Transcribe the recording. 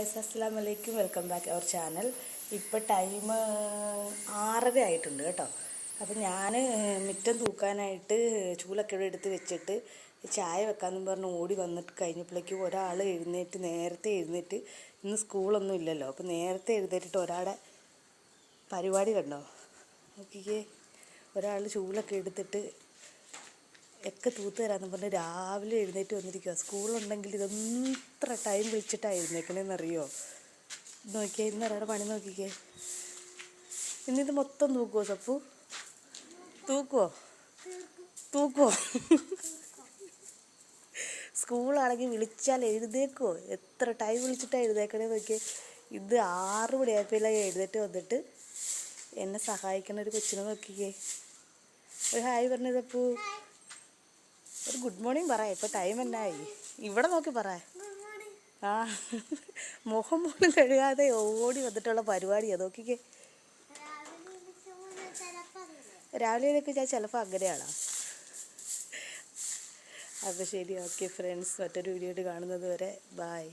അസ്സാം വലൈക്കും welcome back our channel. ഇപ്പോൾ ടൈം ആറര ആയിട്ടുണ്ട് കേട്ടോ. അപ്പം ഞാൻ മുറ്റം തൂക്കാനായിട്ട് ചൂലൊക്കെ ഇവിടെ എടുത്ത് വെച്ചിട്ട് ചായ വെക്കാമെന്ന് പറഞ്ഞ് ഓടി വന്നിട്ട് കഴിഞ്ഞപ്പോഴേക്കും ഒരാൾ എഴുന്നേറ്റ് നേരത്തെ എഴുന്നേറ്റ് ഇന്ന് സ്കൂളൊന്നും ഇല്ലല്ലോ. അപ്പം നേരത്തെ എഴുന്നേറ്റിട്ട് ഒരാളെ പരിപാടി കണ്ടോ? നോക്കിക്കേ. ഒരാൾ ചൂലൊക്കെ എടുത്തിട്ട് ഒക്കെ തൂത്ത് തരാമെന്ന് പറഞ്ഞ് രാവിലെ എഴുന്നേറ്റ് വന്നിരിക്കുക സ്കൂളുണ്ടെങ്കിൽ ഇതെത്ര ടൈം വിളിച്ചിട്ടാണ് എഴുന്നേക്കണേന്നറിയോ? നോക്കിയേ ഇന്ന് ഒരാളുടെ പണി നോക്കിക്കേ. ഇന്നിത് മൊത്തം തൂക്കുമോ സപ്പു? തൂക്കുമോ തൂക്കുമോ സ്കൂളാണെങ്കിൽ വിളിച്ചാൽ എഴുതേക്കുമോ എത്ര ടൈം വിളിച്ചിട്ടാണ് എഴുതേക്കണേ നോക്കിയേ. ഇത് ആറ് മണിയായപ്പോഴേ എഴുന്നേറ്റ് വന്നിട്ട് എന്നെ സഹായിക്കണ ഒരു കൊച്ചിനെ നോക്കിക്കേ. ഒരു ഹായ് പറഞ്ഞതപ്പൂ ഒരു ഗുഡ് മോർണിംഗ് പറ ഇപ്പൊ ടൈം എന്നായി? ഇവിടെ നോക്കി പറ. ആ മുഖം പോലും കഴുകാതെ ഓടി വന്നിട്ടുള്ള പരിപാടി. നോക്കിക്കേ. രാവിലെ ഇതൊക്കെ ഞാൻ ചിലപ്പോൾ അങ്ങനെയാണോ? അപ്പോൾ ശരി ഓക്കെ ഫ്രണ്ട്സ് മറ്റൊരു വീഡിയോ കാണുന്നത് വരെ. ബായ്